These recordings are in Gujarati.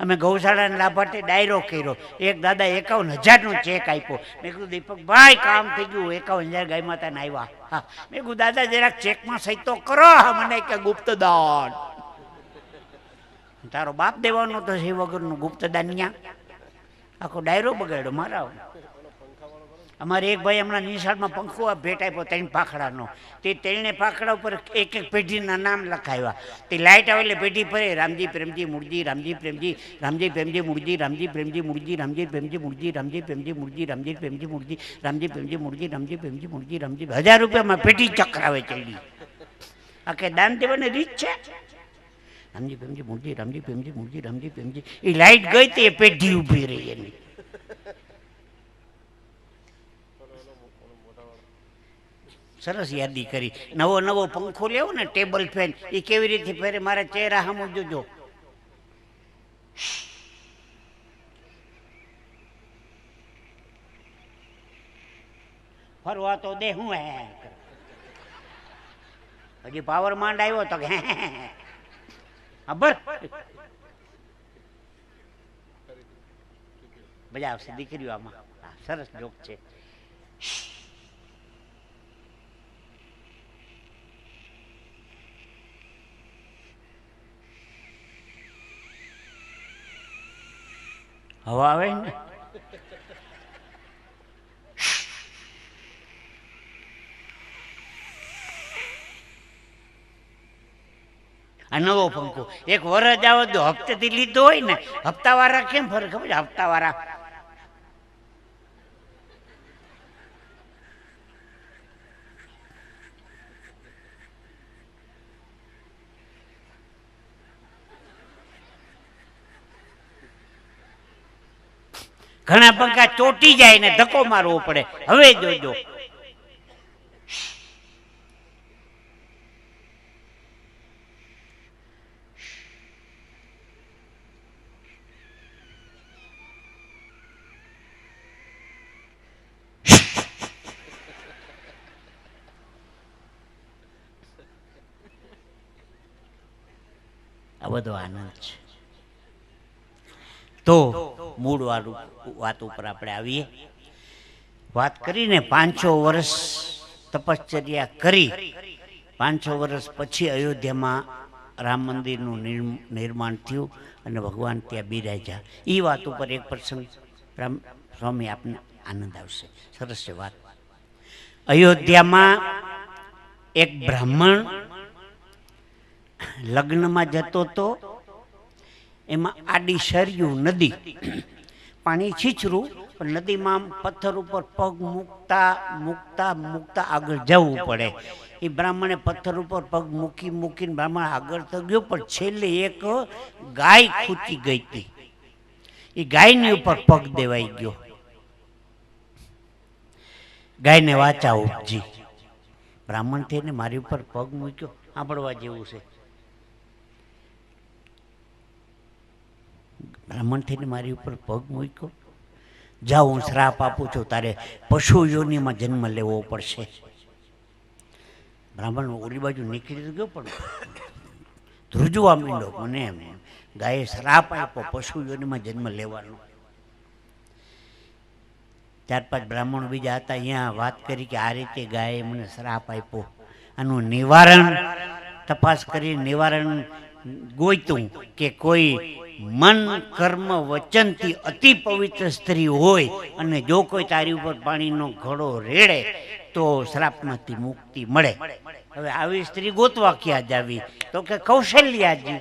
અમે ગૌશાળાના લાભાર્થે ડાયરો કર્યો. એક દાદા એકાવન હજારનો ચેક આપ્યો. મેં કીધું દીપકભાઈ કામ થઈ ગયું. એકાવન હજાર ગાય માતાને આવ્યા હા. મેં કીધું, દાદા, જરાક ચેકમાં સહી તો કરો. મને કે ગુપ્તદાન. તારો બાપ દેવાનો તો છે વગરનું ગુપ્તદાન ન્યા. આખો ડાયરો બગાડ્યો મારા અમારે એક ભાઈ હમણાં નિશાળમાં પંખો ભેટ આપ્યો ત્રણ પાખડાનો તે ત્રણે પાખડા ઉપર એક એક પેઢીના નામ લખાવ્યા તે લાઇટ આવે એટલે પેઢી ફરે રામજી પ્રેમજી મૂળજી રામજી પ્રેમજી રામજી પ્રેમજી મૂળજી રામજી પ્રેમજી મૂળજી રામજી પ્રેમજી મૂળજી રામજી પ્રેમજી મૂળજી રામજી પ્રેમજી મૂળજી રામજી પ્રેમજી મૂળજી રામજી પ્રેમજી મૂળજી રામજી હજાર રૂપિયામાં પેઢી ચક્રાવે ચડી આ કે દાન દેવાની રીત છે રામજી પ્રેમજી મૂળજી રામજી પ્રેમજી મૂળજી રામજી પ્રેમજી એ લાઇટ ગઈ તે પેઢી ઊભી રહી એની સરસ યાદી કરી. નવો નવો પંખો લેવો ને ટેબલ ફેન એ કેવી રીતે ફેરે મારા ચહેરા સામું જોજો. ફરવા તો દે હું હે. હજી પાવર માંડ આવ્યો તો કે ખબર મજા આવશે દીકરીઓ આમાં. સરસ જોક છે. હવા આવે ને? આ નવો પંખો. એક વરજ આવે તો હપ્તેથી લીધો હોય ને. હપ્તાવાળા કેમ ફરે? ખબર હપ્તાવાળા ઘણા પંખા ચોટી જાય ને ધક્કો મારવો પડે. હવે જોજો. આ બધો આનંદ છે. તો મૂળ વાત ઉપર આપણે આવીએ. વાત કરીને પાંચસો વર્ષ તપશ્ચર્યા કરી. પાંચસો વર્ષ પછી અયોધ્યામાં રામ મંદિરનું નિર્માણ થયું અને ભગવાન ત્યાં બિરાજા એ વાત ઉપર એક પ્રસંગ રામ સ્વામી આપને આનંદ આવશે. સરસ છે વાત. અયોધ્યામાં એક બ્રાહ્મણ લગ્નમાં જતો તો એમાં આડી શર્યું નદી. પાણી છીછરું, પણ નદીમાં પથ્થર ઉપર પગ મૂકતા મૂકતા મૂકતા આગળ જવું પડે. એ બ્રાહ્મણે પથ્થર ઉપર પગ મૂકી, મૂકીને બ્રાહ્મણ આગળ તો ગયો, પણ છેલ્લે એક ગાય ખૂટી ગઈ હતી. એ ગાયની ઉપર પગ દેવાઈ ગયો. ગાયને વાચા ઉપજી. બ્રાહ્મણ થઈને મારી ઉપર પગ મૂક્યો. સાંભળવા જેવું છે. બ્રાહ્મણ થઈને મારી ઉપર પગ મૂક્યો. જાઓ હું શ્રાપ આપું છું, તારે પશુ યોનિમાં જન્મ લેવો પડશે. બ્રાહ્મણ ઓલી બાજુ નીકળી ગયો પણ ધ્રુજવા માંડ્યો મને એમ, ગાયે શ્રાપ આપ્યો પશુ યોનિમાં જન્મ લેવાનો. ચાર પાંચ બ્રાહ્મણ બીજા હતા, અહીંયા વાત કરી કે આ રીતે ગાયે મને શ્રાપ આપ્યો. આનું નિવારણ તપાસ કરી, નિવારણ ગોઈતું કે કોઈ મન, કર્મ, વચનથી અતિ પવિત્ર સ્ત્રી હોય અને જો કોઈ તારી ઉપર પાણીનો ઘડો રેડે, તો શ્રાપમાંથી મુક્તિ મળે. હવે આવી સ્ત્રી ગોતવા ક્યાં જાવી? તો કે કૌશલ્યાજી.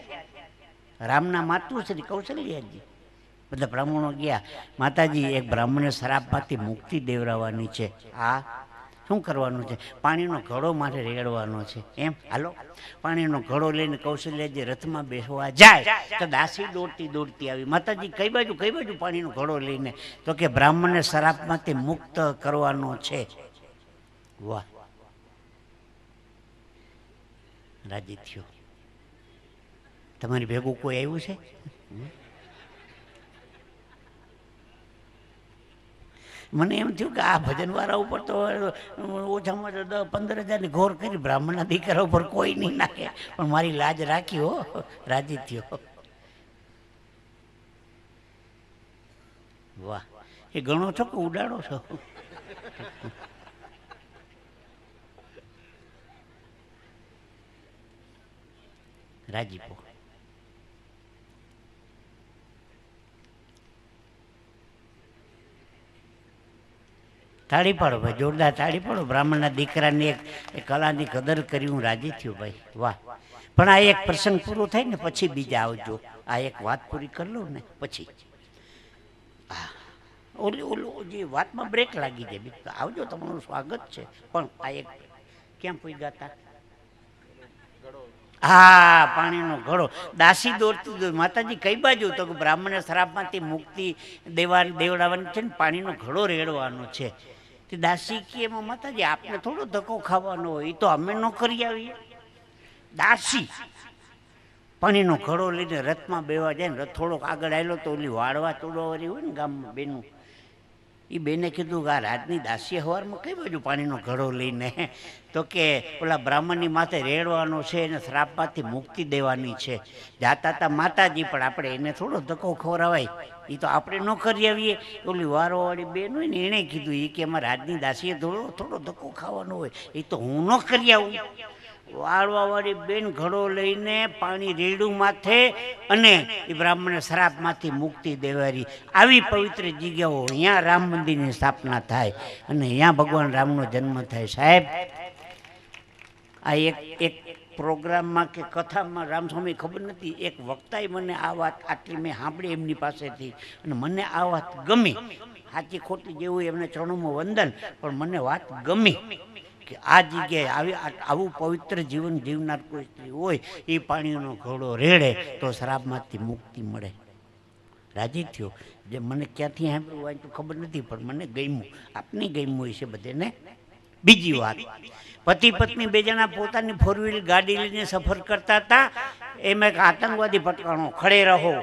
રામના માતુશ્રી કૌશલ્યાજી. બધા બ્રાહ્મણો ગયા. માતાજી, એક બ્રાહ્મણને શ્રાપમાંથી મુક્તિ દેવરાવાની છે. આ શું કરવાનું છે? પાણીનો ઘડો મારે રેડવાનો છે. એમ? હાલો? પાણીનો ઘડો લઈને કૌશલ્યાજી રથમાં બેસવા જાય તો દાસી દોડતી દોડતી આવી. માતાજી, કઈ બાજુ કઈ બાજુ પાણીનો ઘડો લઈને? તો કે બ્રાહ્મણને શરાપમાંથી મુક્ત કરવાનો છે. વાહ. રાજી થયો. તમારી ભેગું કોઈ આવ્યું છે? મને એમ થયું કે આ ભજનવાળા ઉપર તો ઓછામાં ઓછા દસ પંદર હજારની ઘોર કરી બ્રાહ્મણના દીકરા ઉપર કોઈ નહીં નાખે. પણ મારી લાજ રાખી હો, રાજી થયો. વાહ, એ ગણો છો કે ઉડાડો છો? રાજીપો તાળી પાડો ભાઈ, જોરદાર તાળી પાડો. બ્રાહ્મણના દીકરાની એક એક કલાની કદર કરી હું રાજી થયો ભાઈ. વાહ. પણ આ એક પ્રસંગ પૂરો થાય ને પછી બીજા આવજો. આ એક વાત પૂરી કરી લઉં ને પછી. હા ઓલી ઓલું જે વાતમાં બ્રેક લાગી જાય. બીજું આવજો, તમારું સ્વાગત છે. પણ આ એક ક્યાં પૂગ્યા હતા હા, પાણીનો ઘડો. દાસી દોરતું દોર માતાજી કઈ બાજુ? તો કે બ્રાહ્મણ શ્રાપમાંથી મુક્તિ દેવા દેવડાવવાની છે ને પાણીનો ઘડો રેડવાનો છે. તે દાસી કે એમાં માતાજી આપને થોડો ધક્કો ખાવાનો હોય એ તો અમે ન કરી આવીએ. દાસી. પાણીનો ઘડો લઈને રથમાં બેવા જાય ને, રથ થોડોક આગળ આવેલો તો ઓલી વાળવા તોડવાવાળી હોય ને ગામમાં બેનું. એ બેને કીધું કે આ રાજની દાસીએ હવારમાં કઈ બાજુ પાણીનો ઘડો લઈને? તો કે ઓલા બ્રાહ્મણની માથે રેડવાનો છે એને શ્રાપમાંથી મુક્તિ દેવાની છે. જાતા હતા માતાજી, પણ આપણે એને થોડો ધક્કો ખવડાવાય. એ તો આપણે ન કરી આવીએ. ઓલી વારોવાળી બેન હોય ને, એણે કીધું એ કે એમાં રાજની દાસીએ થોડો થોડો ધક્કો ખાવાનો હોય. એ તો હું ન કરી આવું. વાળવાવાળી બેન ઘડો લઈને પાણી રેડું માથે અને એ બ્રાહ્મણ શ્રાપમાંથી મુક્તિ દેવારી. આવી પવિત્ર જગ્યાઓ અહીંયા રામ મંદિરની સ્થાપના થાય અને અહીંયા ભગવાન રામનો જન્મ થાય. સાહેબ, આ એક એક પ્રોગ્રામમાં કે કથામાં રામસ્વામી ખબર નથી, એક વક્તાએ મને આ વાત આટલી મેં સાંભળી એમની પાસેથી. અને મને આ વાત ગમી. સાચી ખોટી જેવું એમને ચરણોમાં વંદન, પણ મને વાત ગમી કે આ જગ્યાએ આવી આવું પવિત્ર જીવન જીવનાર કોઈ સ્ત્રી હોય, એ પાણીનો ઘોડો રેડે તો શરાબમાંથી મુક્તિ મળે. રાજી થયો. જે મને ક્યાંથી સાંભળ્યું હોય તો ખબર નથી, પણ મને ગમ્યું. આપને ગમ્યું છે બધાને? બીજી વાત. પતિ પત્ની બે જણા પોતાની ફોર વ્હીલ ગાડી લઈને સફર કરતા હતા એમાં એક આતંકવાદી પટકાણો ખડે રહો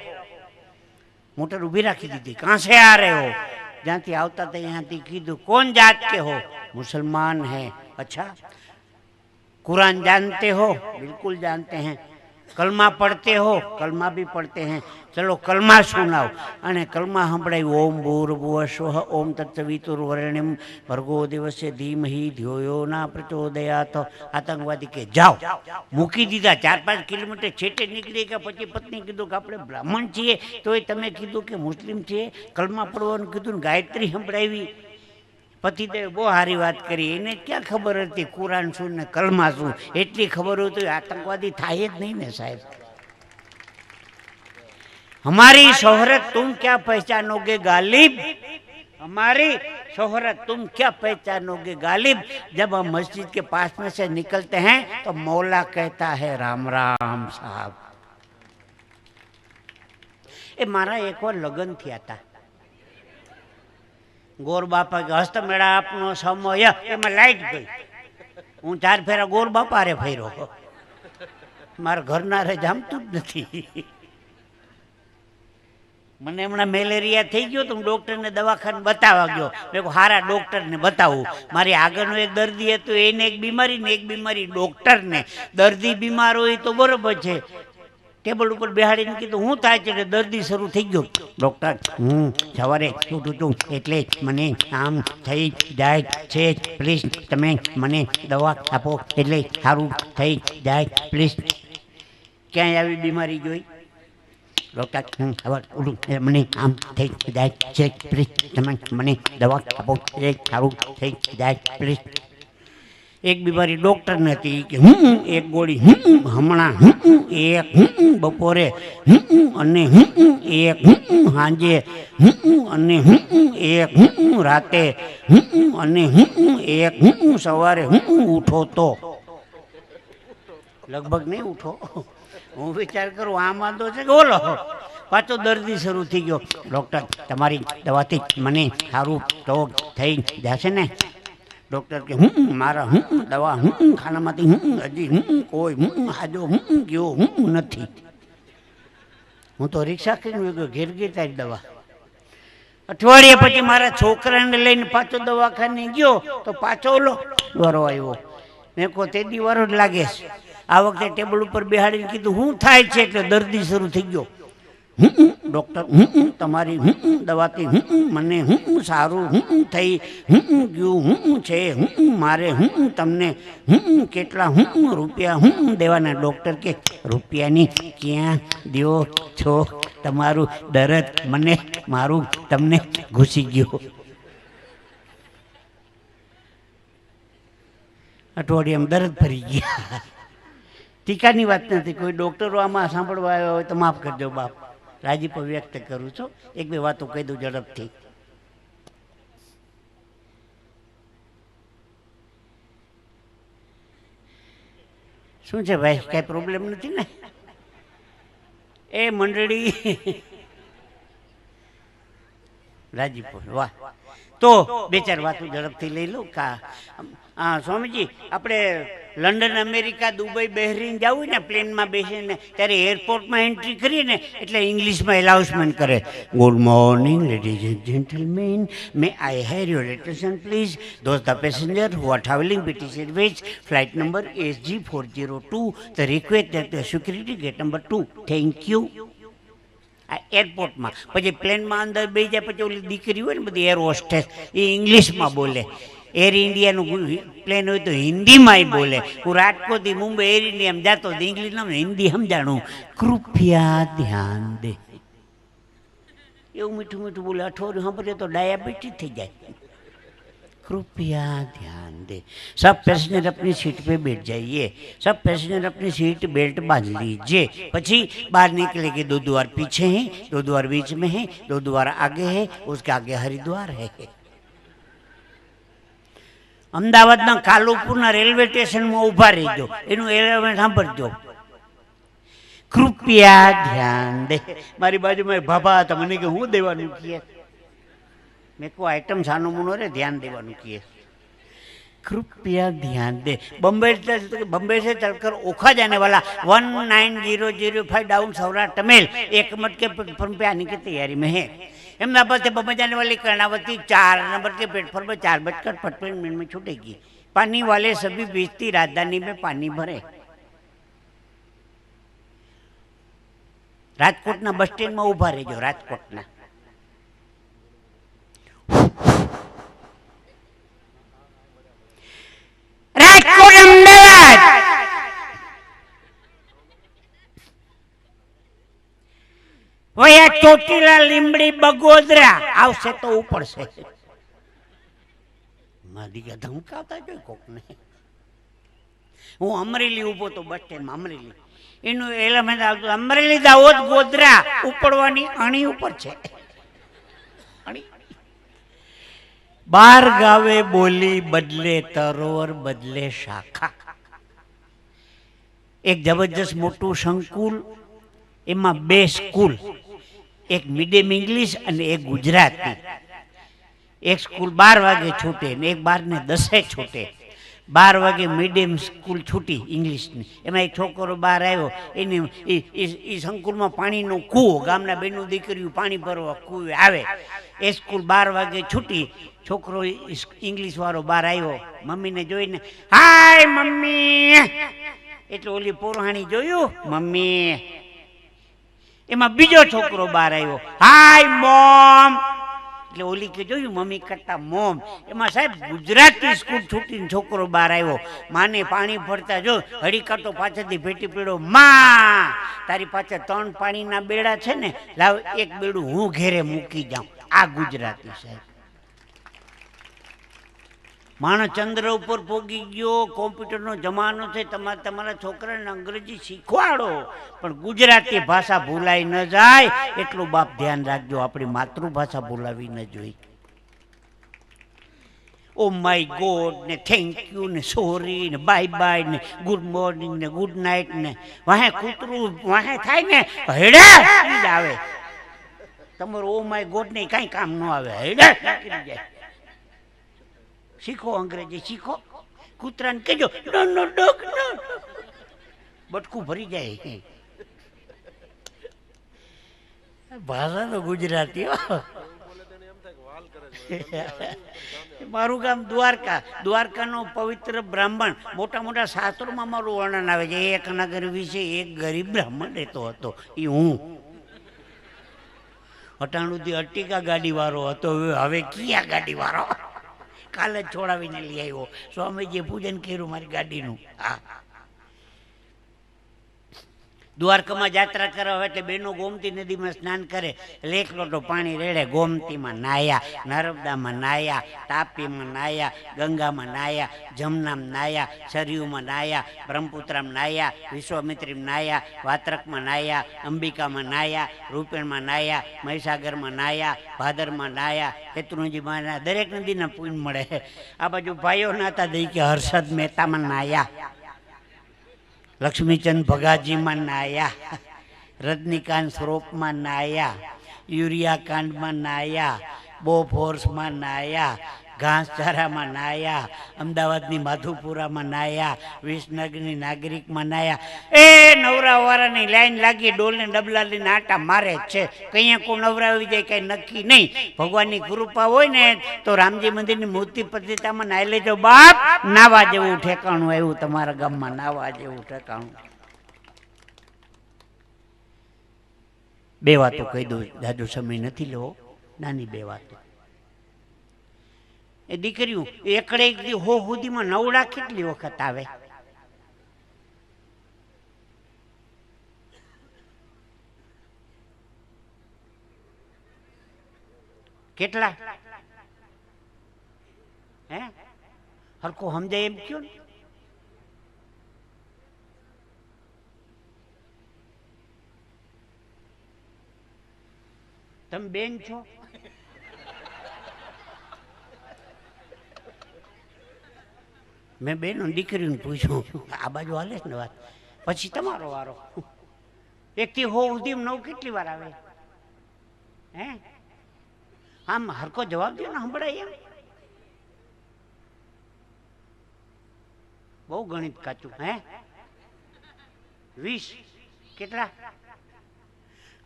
મોટર ઊભી રાખી દીધી કાં સે આ રહે હો જ્યાંથી આવતા હતા ત્યાંથી કીધું કોણ જાત કે हो मुसलमान हैं अच्छा कुरान जानते हो बिल्कुल जानते हैं कलमा पढ़ते हो कलमा भी पढ़ते हैं चलो कलमा सुनाओ અને કલમા સંભળાયું ઓમ ભૂર્ભુવ સ્વઃ ઓમ તત્સવિતુર્વરેણ્યમ ભર્ગો દિવસે ધીમહી ધ્યોયો ના પ્રચોદયાત આતંકવાદી કે જાઓ મૂકી દીધા ચાર પાંચ કિલોમીટર છેટે નીકળી ગયા પછી પત્ની કીધું કે આપણે બ્રાહ્મણ છીએ તોય તમે કીધું કે મુસ્લિમ છીએ કલમા પડવાનું કીધું ને ગાયત્રી સંભળાવી પતિદેવ બહુ સારી વાત કરી એને ક્યાં ખબર હતી કુરાન શું ને કલમા શું એટલી ખબર હોય તો એ આતંકવાદી થાય જ નહીં ને સાહેબ हमारी शोहरत तुम क्या पहचानोगे गालिब हमारी शोहरत तुम क्या पहचानोगे गालिब जब हम मस्जिद के पास में से निकलते हैं तो मौला कहता है राम राम साहब એ મારા એકવાર લગ્ન થયા હતા ગોર બાપા કે હસ્તમેળાપનો સમય એમાં લાઈટ ગઈ. હું ચાર ફેરા ગોર બાપા રે ફેરો મારા ઘરના રે જામતું જ નથી. મને હમણાં મેલેરિયા થઈ ગયો તો હું ડૉક્ટરને દવાખાને બતાવવા ગયો. મેં કહું સારા ડૉક્ટરને બતાવું. મારી આગળનો એક દર્દી હતો, એને એક બીમારી ને એક બીમારી ડૉક્ટરને. દર્દી બીમાર હોય તો બરોબર છે. ટેબલ ઉપર બેહાડીને કીધું, હું થાય છે એટલે દર્દી શરૂ થઈ ગયો? ડૉક્ટર, હું સવારે ઉઠું છું એટલે મને આમ થઈ જાય છે. પ્લીઝ તમે મને દવા આપો એટલે સારું થઈ જાય. પ્લીઝ. ક્યાંય આવી બીમારી જોઈ? ડૉક્ટર, હું સવાર ઉઠું મને આમ થઈ જાય છે. પ્લીઝ તમે મને દવા આપો એટલે સારું થઈ જાય. પ્લીઝ. એક બીમારી ડૉક્ટરને હતી કે હું એક ગોળી હું હમણાં હું એક હું બપોરે હું અને હું એક હું સાંજે હું અને હું એક હું રાતે હું અને હું એક હું સવારે હું ઉઠો તો લગભગ નહીં ઉઠો હું વિચાર કરું આ વાંધો છે કે ઓલો પાછો દર્દી શરૂ થઈ ગયો ડૉક્ટર તમારી દવાથી મને સારું તો થઈ જશે ને ડૉક્ટર કે હું મારા હું દવા હું ખાનામાંથી હું હજી હું કોઈ હું હાજો હું ગયો હું નથી. હું તો રિક્ષા કરીને ગયો, ઘેર ઘેર તારી દવા. અઠવાડિયા પછી મારા છોકરાને લઈને પાછો દવાખાને ગયો, તો પાછો ઓલો વારો આવ્યો. મેં કહો, તે દી વારો જ લાગે છે. આ વખતે ટેબલ ઉપર બેહાડીને કીધું, હું થાય છે? એટલે દર્દી શરૂ થઈ ગયો. હમ, ડૉક્ટર હમ, તમારી હમ, દવાથી હમ, મને હમ, સારું હમ, થઈ હમ, ગયું હમ, છે. હમ, મારે હમ, તમને હમ, કેટલા હમ, રૂપિયા હમ, દેવાના ડૉક્ટર કે રૂપિયાની ક્યાં દો છો? તમારું દરદ મને મારું તમને ઘૂસી ગયું. અઠવાડિયામાં દરદ ફરી ગયા. ટીકાની વાત નથી. કોઈ ડૉક્ટરો આમાં સાંભળવા આવ્યા હોય તો માફ કરજો બાપ. રાજીપો વ્યક્ત કરું છું. એક બે વાતો કહી દઉં ઝડપથી. શું છે ભાઈ, કાંઈ પ્રોબ્લેમ નથી ને? એ મંડળી રાજીપુર વાહ. તો બે ચાર વાતો ઝડપથી લઈ લઉં. કા હા, સ્વામીજી, આપણે લંડન, અમેરિકા, દુબઈ, બહેરીન જવું ને, પ્લેનમાં બેસીને, ત્યારે એરપોર્ટમાં એન્ટ્રી કરીએ ને એટલે ઇંગ્લિશમાં એલાઉન્સમેન્ટ કરે. Good morning ladies and gentleman may I hear your attention please those the passenger who are travelling British Airways flight number S G four zero two the request at the security gate number two thank you આ એરપોર્ટમાં. પછી પ્લેનમાં અંદર બે જાય, પછી ઓલી દીકરી હોય ને, બધી એર હોસ્ટેસ એ ઇંગ્લિશમાં બોલે. એર ઇન્ડિયાનું પ્લેન હોય તો હિન્દીમાંય બોલે હું રાજકોટથી મુંબઈ એર ઇન્ડિયામાં જતો હતો ઇંગ્લિશ ના હિન્દી સમજાણું કૃપયા ધ્યાન દે એવું મીઠું મીઠું બોલે અઠવાડિયું સાંભળે તો ડાયાબિટીસ થઈ જાય कृपया ध्यान दे सब पैसेंजर अपनी सीट पे बैठ जाइए सब पैसेंजर अपनी सीट बेल्ट बांध लीजिए પછી बाहर निकलेंगे दो द्वार पीछे हैं दो द्वार बीच में है दो द्वार आगे है उसके आगे हरिद्वार है અમદાવાદના કાલુપુરના રેલવે સ્ટેશનમાં ઊભા રહી રહેજો એનું એલેવન સાંભળજો. કૃપયા ધ્યાન દે. મારી બાજુમાં ભાભા હતા, મને કે હું દેવાનું કીએ મેં કહું આઈટમ સાનું મૂનો રે, ધ્યાન દેવાનું કીએ कृपया ध्यान दे बम्बई से बम्बई से चलकर ओखा जाने वाला one nine zero zero five down Saurashtra mail एक मिनट के प्लेटफॉर्म पे आने की तैयारी में है अहमदाबाद से बम्बई जाने वाली कर्णावती चार नंबर के प्लेटफॉर्म पर चार बजकर पचपन मिनट में छूटेगी पानी वाले सभी बीचती राजधानी में पानी भरे રાજકોટના બસ સ્ટેન્ડમાં ઊભા રહેજો રાજકોટના વયા ચોટીલા લીમડી બગોદરા આવશે તો ઉપડશે. મારી ગયા ધમકાવતા જોઈ કોકને. હું અમરેલી ઊભો તો બસ અમરેલી. એનું એલિમેન્ટ આવતું, અમરેલી દાહોદ ગોધરા ઉપડવાની અણી ઉપર છે. બાર ગાવે બોલી બદલે તરોવર, બદલે શાખા. એક જબરજસ્ત મોટું સંકુલ, એમાં બે સ્કૂલ. એક મીડિયમ ઇંગ્લિશ અને એક ગુજરાતી. એક સ્કૂલ બાર વાગે છૂટે ને એક બાર ને દસે છૂટે. બાર વાગે મીડિયમ સ્કૂલ છૂટી ઇંગ્લિશની. એમાં એક છોકરો બહાર આવ્યો, એની એ સંકુલમાં પાણીનો કૂવો, ગામના બેનું દીકરીઓ પાણી ભરવા કૂવે આવે. એ સ્કૂલ બાર વાગે છૂટી, છોકરો ઇંગ્લિશવાળો બહાર આવ્યો. મમ્મીને જોઈને, હાય મમ્મી! એટલે ઓલી પોરહાણી જોયું? મમ્મી એમાં બીજો છોકરો બહાર આવ્યો. Hi, mom. એટલે ઓલી કે, જોયું, મમ્મી કરતા મોમ. એમાં સાહેબ ગુજરાતી સ્કૂલ છૂટીને છોકરો બહાર આવ્યો. માને પાણી ભરતા જો કરતો પાછળથી ભેટી પીડો માં, તારી પાસે ત્રણ પાણીના બેડા છે ને, લાવ એક બેડું હું ઘેરે મૂકી જાઉં. આ ગુજરાતી સાહેબ. માણસ ચંદ્ર ઉપર પોગી ગયો, કોમ્પ્યુટરનો જમાનો છે તમારે તમારા છોકરાને અંગ્રેજી શીખવાડો. પણ ગુજરાતી ભાષા ભૂલાઈ ન જાય, એટલું બાપ ધ્યાન રાખજો, આપણી માતૃભાષા ભૂલાવી ન જોઈએ. ઓ માય ગોડ, ને થેન્ક યુ, ને સોરી, ને બાય બાય, ને ગુડ મોર્નિંગ, ને ગુડ નાઇટ, ને વાહે કૂતરું, વાહે થાય ને, હેડે આવે. તમારું ઓ માય ગોડ ને કાંઈ કામ ન આવે, હેડે જાય શીખો અંગ્રેજી, શીખો. કૂતરાને કહેજો, નો ડોગ નો. બટકું ભરી જાય. ભાષા તો ગુજરાતી. મારું ગામ દ્વારકા. દ્વારકાનો પવિત્ર બ્રાહ્મણ. મોટા મોટા શાસ્ત્રોમાં મારું વર્ણન આવે છે, એક નગર વિશે એક ગરીબ બ્રાહ્મણ રહેતો હતો. એ હું. અટાણુથી અટ્ટિકા ગાડીવાળો હતો હવે કિયા ગાડીવાળો? કાલે જ છોડાવીને લઈ આવ્યો. સ્વામીજીએ પૂજન કર્યું મારી ગાડીનું. હા. દ્વારકામાં જાત્રા કરવા એટલે બેનો ગોમતી નદીમાં સ્નાન કરે. એટલે એક લોટો પાણી રેડે ગોમતીમાં નાયા, નર્મદામાં નાયા, તાપીમાં નાયા, ગંગામાં નાયા, જમનામાં નાયા, સરયુમાં નાયા, બ્રહ્મપુત્રામાં નાયા, વિશ્વામિત્રીમાં નાયા, વાત્રકમાં નાયા, અંબિકામાં નાયા, રૂપેણમાં નાયા, મહીસાગરમાં નાયા, ભાદરમાં નાયા, શેત્રુંજીમાં નાયા. દરેક નદીના પુણ્ય મળે. આ બાજુ ભાઈઓ નાતા દઈ કે હર્ષદ મહેતામાં નાયા. લક્ષ્મીચંદ ભગાજીમાં નાયા રજનીકાંત સ્વરૂપમાં નાયા યુરિયા કાંડમાં નાયા બોફોર્સમાં નાયા ઘાસચારામાં નાયા, અમદાવાદની માધુપુરામાં નાયા, વિસનગરની નાગરિકમાં નાયા. એ નવરાવાળાની લાઈન લાગી, ડોલને ડબલા લઈને આટા મારે જ છે. કઈ કોઈ નવરાવી જાય, કંઈ નક્કી નહીં. ભગવાનની કૃપા હોય ને, તો રામજી મંદિરની મૂર્તિ પતિતામાં નાઈ લેજો, બાપ. નાવા જેવું ઠેકાણું આવ્યું, તમારા ગામમાં નાવા જેવું ઠેકાણું. બે વાતો કહી દઉં, દાદુ સમય નથી લેવો, નાની બે વાતો. એ દીકરીઓ, એકડે એક દી હો સુધીમાં નવડા કેટલી વખત આવે? કેટલા? હે? હરકો સમજાય એમ કયો ને? તમે બેન છો? મેં બેનો દીકરીને પૂછ્યું આ બાજુ હાલે ને વાત? પછી તમારો વારો. એકથી હો સુધી નવ કેટલી વાર આવે? હે? આમ હરકો જવાબ દો ને સંભળાય એમ. બહુ ગણિત કાચું હે? વીસ કેટલા?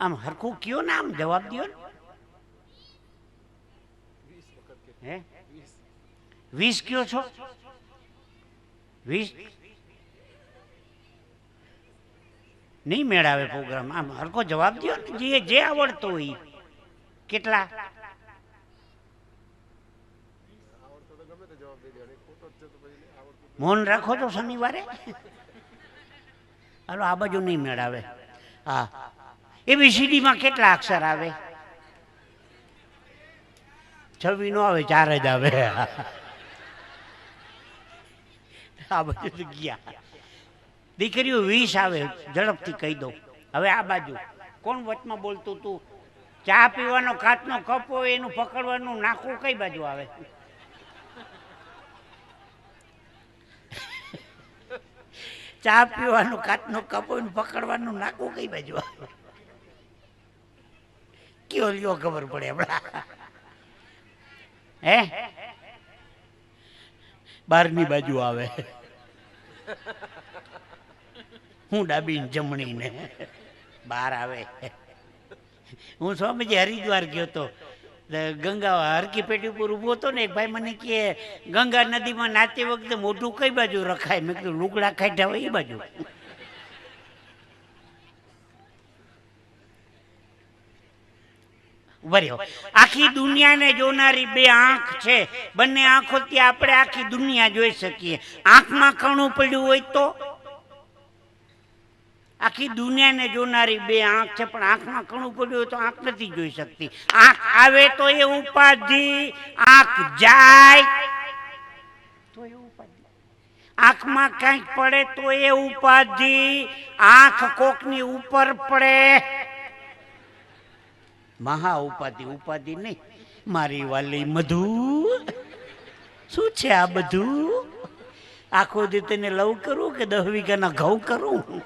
આમ હરખું કયો ને આમ જવાબ દો ને. હે? વીસ કયો છો? વીસ? નહીં મેળાવે પ્રોગ્રામ આમ હરકો જવાબ દો જે જે આવડતો હોય કેટલા? મૌન રાખો તો શનિવારે. હાલો, આ બાજુ નહીં મેળાવે. હા. એબીસીડીમાં કેટલા અક્ષર આવે? છવ્વી નો આવે, ચાર જ આવે. આ તો ગયા. દીકરીઓ વીસ આવે ઝડપથી કહી દઉં. હવે આ બાજુ. કોણ વચમાં બોલતું તું? ચા પીવાનો કાચનો કપ હોય એનું પકડવાનું નાખવું કઈ બાજુ આવે? ચા પીવાનું કાચનો કપ હોય પકડવાનું નાખવું કઈ બાજુ આવે? કયો લ્યો ખબર પડે હમણાં? હે? બારની બાજુ આવે. હું ડાબી જમણી ને બહાર આવે. હું સ્વામીજી હરિદ્વાર ગયો તો. તો ગંગા હરકી પેટી ઉપર ઊભો હતો ને, એક ભાઈ મને કહે, ગંગા નદીમાં નાતી વખતે મોઢું કઈ બાજુ રખાય? મેં કીધું, લુગડા કાઢ્યા હોય એ બાજુ. રહ્યો. આખી દુનિયાને જોનારી બે આંખ છે. બંને આંખોથી આપણે આખી દુનિયા જોઈ શકીએ. આંખમાં કણું પડ્યું હોય તો? આખી દુનિયાને જોનારી બે આંખ છે, પણ આંખમાં કણું પડ્યું હોય તો આંખ નથી જોઈ શકતી. આંખ આવે તો એ ઉપાધિ. આંખ જાય આંખમાં કંઈક પડે તો એ ઉપાધિ. આંખ કોકની ઉપર પડે. મહા ઉપાધિ ઉપાધિ નહીં. મારી વાલી મધુ, શું છે આ બધું? આખો દી તને લવ કરું કે દસ વીઘાના ઘઉં કરું?